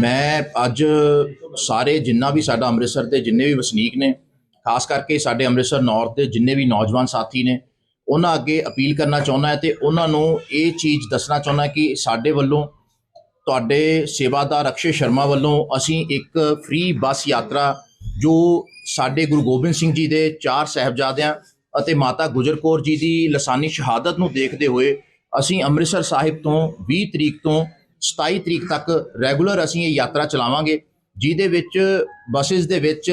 ਮੈਂ ਅੱਜ ਸਾਰੇ ਜਿੰਨਾ ਵੀ ਸਾਡਾ ਅੰਮ੍ਰਿਤਸਰ ਦੇ ਜਿੰਨੇ ਵੀ ਵਸਨੀਕ ਨੇ, ਖਾਸ ਕਰਕੇ ਸਾਡੇ ਅੰਮ੍ਰਿਤਸਰ ਨਾਰਥ ਦੇ ਜਿੰਨੇ ਵੀ ਨੌਜਵਾਨ ਸਾਥੀ ਨੇ, ਉਹਨਾਂ ਅੱਗੇ ਅਪੀਲ ਕਰਨਾ ਚਾਹੁੰਦਾ ਹੈ ਤੇ ਉਹਨਾਂ ਨੂੰ ਇਹ ਚੀਜ਼ ਦੱਸਣਾ ਚਾਹੁੰਦਾ ਕਿ ਸਾਡੇ ਵੱਲੋਂ ਤੁਹਾਡੇ ਸੇਵਾਦਾਰ ਅਕਸ਼ੇ ਸ਼ਰਮਾ ਵੱਲੋਂ ਅਸੀਂ ਇੱਕ ਫ੍ਰੀ ਬੱਸ ਯਾਤਰਾ ਜੋ ਸਾਡੇ ਗੁਰੂ ਗੋਬਿੰਦ ਸਿੰਘ ਜੀ ਦੇ ਚਾਰ ਸਹਿਬਜ਼ਾਦਿਆਂ ਅਤੇ ਮਾਤਾ ਗੁਜਰ ਕੌਰ ਜੀ ਦੀ ਲਸਾਨੀ ਸ਼ਹਾਦਤ ਨੂੰ ਦੇਖਦੇ ਹੋਏ ਅਸੀਂ ਅੰਮ੍ਰਿਤਸਰ ਸਾਹਿਬ ਤੋਂ 20 ਤਰੀਕ ਤੋਂ 27 ਤਰੀਕ ਤੱਕ ਰੈਗੂਲਰ ਅਸੀਂ ਇਹ ਯਾਤਰਾ ਚਲਾਵਾਂਗੇ, ਜਿਹਦੇ ਵਿੱਚ ਬਸਿਸ ਦੇ ਵਿੱਚ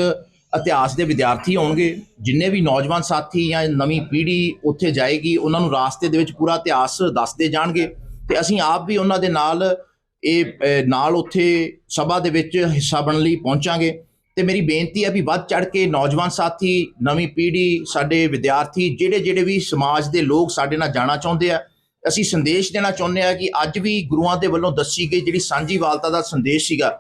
ਇਤਿਹਾਸ ਦੇ ਵਿਦਿਆਰਥੀ ਆਉਣਗੇ, ਜਿੰਨੇ ਵੀ ਨੌਜਵਾਨ ਸਾਥੀ ਜਾਂ ਨਵੀਂ ਪੀੜ੍ਹੀ ਉੱਥੇ ਜਾਏਗੀ, ਉਹਨਾਂ ਨੂੰ ਰਾਸਤੇ ਦੇ ਵਿੱਚ ਪੂਰਾ ਇਤਿਹਾਸ ਦੱਸਦੇ ਜਾਣਗੇ ਤੇ ਅਸੀਂ ਆਪ ਵੀ ਉਹਨਾਂ ਦੇ ਨਾਲ ਇਹ ਨਾਲ ਉੱਥੇ ਸਭਾ ਦੇ ਵਿੱਚ ਹਿੱਸਾ ਬਣਨ ਲਈ ਪਹੁੰਚਾਂਗੇ। ਤੇ ਮੇਰੀ ਬੇਨਤੀ ਹੈ ਵੀ ਵੱਧ ਚੜ ਕੇ ਨੌਜਵਾਨ ਸਾਥੀ, ਨਵੀਂ ਪੀੜ੍ਹੀ, ਸਾਡੇ ਵਿਦਿਆਰਥੀ ਜਿਹੜੇ ਜਿਹੜੇ ਵੀ ਸਮਾਜ ਦੇ ਲੋਕ ਸਾਡੇ ਨਾਲ ਜਾਣਾ ਚਾਹੁੰਦੇ ਆ ਅਸੀਂ ਸੰਦੇਸ਼ ਦੇਣਾ ਚਾਹੁੰਦੇ ਆ ਕਿ ਅੱਜ ਵੀ ਗੁਰੂਆਂ ਦੇ ਵੱਲੋਂ ਦੱਸੀ ਗਈ ਜਿਹੜੀ ਸਾਂਝੀਵਾਲਤਾ ਦਾ ਸੰਦੇਸ਼ ਸੀਗਾ,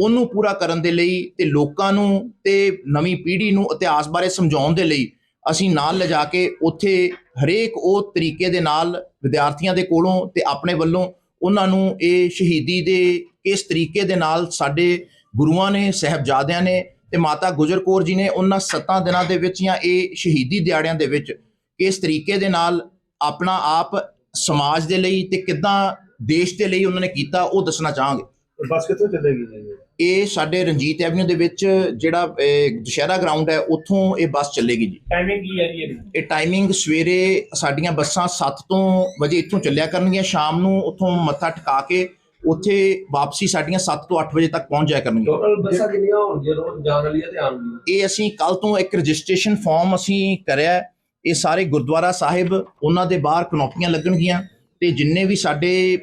ਉਹਨੂੰ ਪੂਰਾ ਕਰਨ ਦੇ ਲਈ ਤੇ ਲੋਕਾਂ ਨੂੰ ਤੇ ਨਵੀਂ ਪੀੜ੍ਹੀ ਨੂੰ ਇਤਿਹਾਸ ਬਾਰੇ ਸਮਝਾਉਣ ਦੇ ਲਈ ਅਸੀਂ ਨਾਲ ਲਿਜਾ ਕੇ ਉੱਥੇ ਹਰੇਕ ਉਹ ਤਰੀਕੇ ਦੇ ਨਾਲ ਵਿਦਿਆਰਥੀਆਂ ਦੇ ਕੋਲੋਂ ਤੇ ਆਪਣੇ ਵੱਲੋਂ ਉਹਨਾਂ ਨੂੰ ਇਹ ਸ਼ਹੀਦੀ ਦੇ ਕਿਸ ਤਰੀਕੇ ਦੇ ਨਾਲ ਸਾਡੇ ਗੁਰੂਆਂ ਨੇ, ਸਹਿਬਜ਼ਾਦਿਆਂ ਨੇ ਤੇ ਮਾਤਾ ਗੁਜਰ ਕੌਰ ਜੀ ਨੇ ਉਹਨਾਂ ਸੱਤਾਂ ਦਿਨਾਂ ਦੇ ਵਿੱਚ ਜਾਂ ਇਹ ਸ਼ਹੀਦੀ ਦਿਹਾੜਿਆਂ ਦੇ ਵਿੱਚ ਕਿਸ ਤਰੀਕੇ ਦੇ ਨਾਲ ਆਪਣਾ ਆਪ ਸਮਾਜ ਦੇ ਲਈ ਤੇ ਕਿੱਦਾਂ ਦੇਸ਼ ਦੇ ਲਈ ਉਹਨਾਂ ਨੇ ਕੀਤਾ ਉਹ ਦੱਸਣਾ ਚਾਹਾਂਗੇ। ਬੱਸ ਕਿੱਥੋਂ ਚੱਲੇਗੀ ਜੀ ਇਹ? ਸਾਡੇ ਰਣਜੀਤ ਐਵਨਿਊ ਦੇ ਵਿੱਚ ਜਿਹੜਾ ਦੁਸ਼ਹਿਰਾ ਗਰਾਊਂਡ ਹੈ ਉੱਥੋਂ ਇਹ ਬੱਸ ਚੱਲੇਗੀ ਜੀ। ਟਾਈਮਿੰਗ ਕੀ ਹੈ ਜੀ ਇਹਦੀ? ਇਹ ਟਾਈਮਿੰਗ ਸਵੇਰੇ ਸਾਡੀਆਂ ਬੱਸਾਂ 7 ਤੋਂ ਵਜੇ ਇੱਥੋਂ ਚੱਲਿਆ ਕਰਨਗੀਆਂ ਸ਼ਾਮ ਨੂੰ ਉੱਥੋਂ ਮੱਥਾ ਟਿਕਾ ਕੇ ਉੱਥੇ ਵਾਪਸੀ ਸਾਡੀਆਂ 7 ਤੋਂ 8 ਵਜੇ ਤੱਕ ਪਹੁੰਚ ਜਾਇਆ ਕਰਨਗੀਆਂ। ਟੋਟਲ ਬੱਸਾਂ ਕਿੰਨੀਆਂ ਹੋਣਗੀਆਂ? ਰੋਜ਼ ਜਾਣ ਵਾਲੀਆਂ ਤੇ ਆਉਣ ਵਾਲੀਆਂ? ਇਹ ਅਸੀਂ ਕੱਲ ਤੋਂ ਇੱਕ ਰਜਿਸਟ੍ਰੇਸ਼ਨ ਫਾਰਮ ਅਸੀਂ ਕਰਿਆ। ਇਹ ਸਾਰੇ ਗੁਰਦੁਆਰਾ ਸਾਹਿਬ, ਉਹਨਾਂ ਦੇ ਬਾਹਰ ਕਨੋਪੀਆਂ ਲੱਗਣਗੀਆਂ ਤੇ ਜਿੰਨੇ ਵੀ ਸਾਡੇ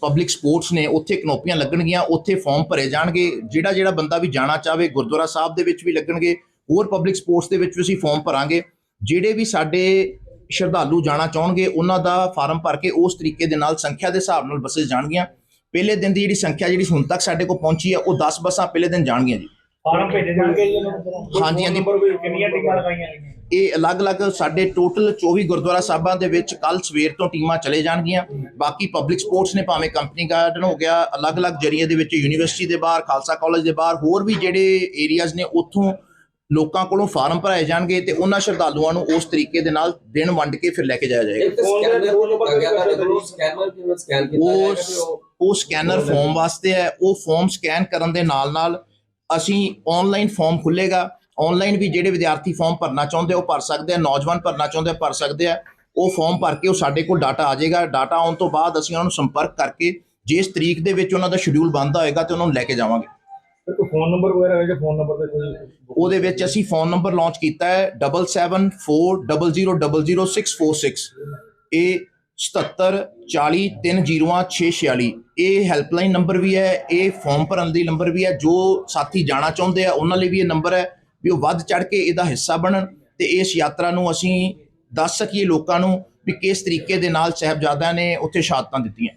ਪਬਲਿਕ ਸਪੋਰਟਸ ਨੇ, ਉੱਥੇ ਕਨੋਪੀਆਂ ਲੱਗਣਗੀਆਂ, ਉੱਥੇ ਫਾਰਮ ਭਰੇ ਜਾਣਗੇ। ਜਿਹੜਾ ਜਿਹੜਾ ਬੰਦਾ ਵੀ ਜਾਣਾ ਚਾਹਵੇ, ਗੁਰਦੁਆਰਾ ਸਾਹਿਬ ਦੇ ਵਿੱਚ ਵੀ ਲੱਗਣਗੇ, ਹੋਰ ਪਬਲਿਕ ਸਪੋਰਟਸ ਦੇ ਵਿੱਚ ਵੀ ਅਸੀਂ ਫਾਰਮ ਭਰਾਂਗੇ। ਜਿਹੜੇ ਵੀ ਸਾਡੇ ਸ਼ਰਧਾਲੂ ਜਾਣਾ ਚਾਹਣਗੇ, ਉਹਨਾਂ ਦਾ ਫਾਰਮ ਭਰ ਕੇ ਉਸ ਤਰੀਕੇ ਦੇ ਨਾਲ ਸੰਖਿਆ ਦੇ ਹਿਸਾਬ ਨਾਲ ਬੱਸਸ ਜਾਣਗੀਆਂ। ਪਹਿਲੇ ਦਿਨ ਦੀ ਜਿਹੜੀ ਸੰਖਿਆ ਜਿਹੜੀ ਹੁਣ ਤੱਕ ਸਾਡੇ ਕੋਲ ਪਹੁੰਚੀ ਹੈ ਉਹ 10 ਬੱਸਾਂ ਪਹਿਲੇ ਦਿਨ ਜਾਣਗੀਆਂ ਜੀ। ਫਾਰਮ ਭੇਜੇ ਜਾਣਗੇ ਜੀ ਇਹਨਾਂ ਨੂੰ ਹਾਂਜੀ, ਹਾਂਜੀ। ਨੰਬਰ ਵੀ ਕਿੰਨੀਆਂ ਟਿਕਟਾਂ ਲਗਾਈਆਂ ਨੇ? ਇਹ ਅਲੱਗ-ਅਲੱਗ ਸਾਡੇ ਟੋਟਲ 24 ਗੁਰਦੁਆਰਾ ਸਾਹਿਬਾਂ ਦੇ ਵਿੱਚ ਕੱਲ ਸਵੇਰ ਤੋਂ ਟੀਮਾਂ ਚਲੇ ਜਾਣਗੀਆਂ। ਬਾਕੀ ਪਬਲਿਕ ਸਪੋਰਟਸ ਨੇ ਭਾਵੇਂ ਕੰਪਨੀ ਗਾਰਡਨ ਹੋ ਗਿਆ ਅਲੱਗ-ਅਲੱਗ ਜਰੀਏ ਦੇ ਵਿੱਚ ਯੂਨੀਵਰਸਿਟੀ ਦੇ ਬਾਹਰ ਖਾਲਸਾ ਕਾਲਜ ਦੇ ਬਾਹਰ ਹੋਰ ਵੀ ਜਿਹੜੇ ਏਰੀਆਜ਼ ਨੇ ਉੱਥੋਂ ਲੋਕਾਂ ਕੋਲੋਂ ਫਾਰਮ ਭਰਾਏ ਜਾਣਗੇ ਤੇ ਉਹਨਾਂ ਸ਼ਰਧਾਲੂਆਂ ਨੂੰ ਉਸ ਤਰੀਕੇ ਦੇ ਨਾਲ ਦਿਨ ਵੰਡ ਕੇ ਫਿਰ ਲੈ ਕੇ ਜਾਇਆ ਜਾਏਗਾ। ਉਹ ਸਕੈਨਰ ਫਾਰਮ ਵਾਸਤੇ ਹੈ ਉਹ ਫਾਰਮ ਸਕੈਨ ਕਰਨ ਦੇ ਨਾਲ ਨਾਲ ਅਸੀਂ ਆਨਲਾਈਨ ਫਾਰਮ ਖੁੱਲੇਗਾ ਆਨਲਾਈਨ ਵੀ ਜਿਹੜੇ ਵਿਦਿਆਰਥੀ ਫਾਰਮ ਭਰਨਾ ਚਾਹੁੰਦੇ ਉਹ ਭਰ ਸਕਦੇ ਆ। ਨੌਜਵਾਨ ਭਰਨਾ ਚਾਹੁੰਦੇ ਆ ਭਰ ਸਕਦੇ ਆ। ਉਹ ਫਾਰਮ ਭਰ ਕੇ ਉਹ ਸਾਡੇ ਕੋਲ ਡਾਟਾ ਆ ਜਾਏਗਾ। ਡਾਟਾ ਆਉਣ ਤੋਂ ਬਾਅਦ ਅਸੀਂ ਉਹਨਾਂ ਨੂੰ ਸੰਪਰਕ ਕਰਕੇ ਜਿਸ ਤਰੀਕ ਦੇ ਵਿੱਚ ਉਹਨਾਂ ਦਾ ਸ਼ਡਿਊਲ ਬਣਦਾ ਹੋਏਗਾ ਤੇ ਉਹਨਾਂ ਨੂੰ ਲੈ ਕੇ ਜਾਵਾਂਗੇ। ਕੋਈ ਫੋਨ ਨੰਬਰ ਵਗੈਰਾ ਹੋਏਗਾ ਫੋਨ ਨੰਬਰ ਤੇ ਕੋਈ ਉਹਦੇ ਵਿੱਚ ਅਸੀਂ ਫੋਨ ਨੰਬਰ ਲਾਂਚ ਕੀਤਾ ਹੈ। 7740000646 ਇਹ 7740300646 ਇਹ ਹੈਲਪਲਾਈਨ ਨੰਬਰ ਵੀ ਹੈ, ਇਹ ਫਾਰਮ ਭਰਨ ਦੀ ਨੰਬਰ ਵੀ ਹੈ, ਜੋ ਸਾਥੀ ਜਾਣਾ ਚਾਹੁੰਦੇ ਆ, ਉਹਨਾਂ ਲਈ ਵੀ ਇਹ ਨੰਬਰ ਹੈ ਵੀ ਉਹ ਵੱਧ ਚੜ ਕੇ ਇਹਦਾ ਹਿੱਸਾ ਬਣਨ ਤੇ ਇਸ ਯਾਤਰਾ ਨੂੰ ਅਸੀਂ ਦੱਸ ਸਕੀਏ ਲੋਕਾਂ ਨੂੰ ਵੀ ਕਿਸ ਤਰੀਕੇ ਦੇ ਨਾਲ ਸਹਿਬਜ਼ਾਦਿਆਂ ਨੇ ਉੱਥੇ ਸ਼ਹਾਦਤਾਂ ਦਿੱਤੀਆਂ।